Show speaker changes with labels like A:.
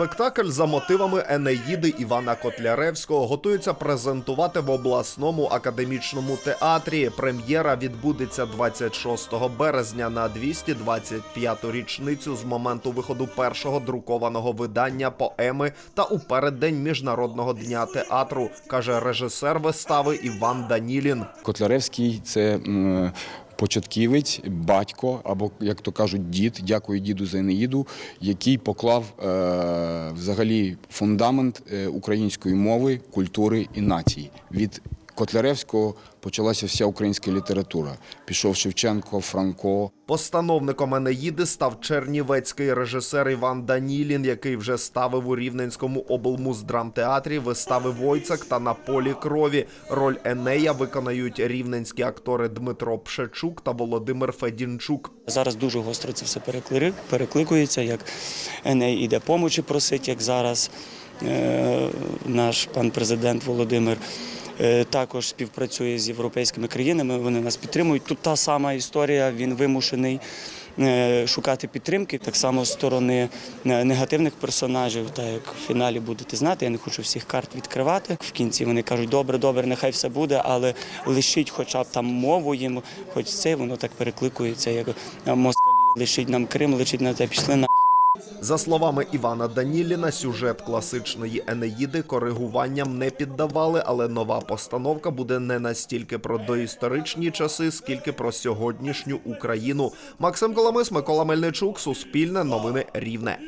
A: Спектакль за мотивами Енеїди Івана Котляревського готується презентувати в обласному академічному театрі. Прем'єра відбудеться 26 березня на 225-ту річницю з моменту виходу першого друкованого видання поеми та у переддень міжнародного дня театру, каже режисер вистави Іван Данілін.
B: Котляревський це початківець, батько, або, як то кажуть, дід, дякую діду за Енеїду, який поклав е, взагалі фундамент е, української мови, культури і нації. Від Котляревського почалася вся українська література. Пішов Шевченко, Франко,
A: Постановником Енеїди став чернівецький режисер Іван Данілін, який вже ставив у Рівненському облмуздрамтеатрі вистави Войцак та на полі крові. Роль Енея виконають рівненські актори Дмитро Пшечук та Володимир Федінчук.
C: Зараз дуже гостро це все перекли- перекликується, як Еней іде помочі просить, як зараз е, наш пан президент Володимир. Е, Також співпрацює з європейськими країнами, вони нас підтримують. Тут та сама історія, він вимушений е, шукати підтримки, так само з сторони е, негативних персонажів, так як в фіналі будете знати, я не хочу всіх карт відкривати. В кінці вони кажуть, добре, добре, нехай все буде, але лишіть хоча б там мову їм, хоч це воно так перекликується, як москалі, лишіть нам Крим, лишіть на те, пішли на.
A: За словами Івана Даніліна, сюжет класичної Енеїди коригуванням не піддавали, але нова постановка буде не настільки про доісторичні часи, скільки про сьогоднішню Україну. Максим Коломис, Микола Мельничук, Суспільне, Новини Рівне.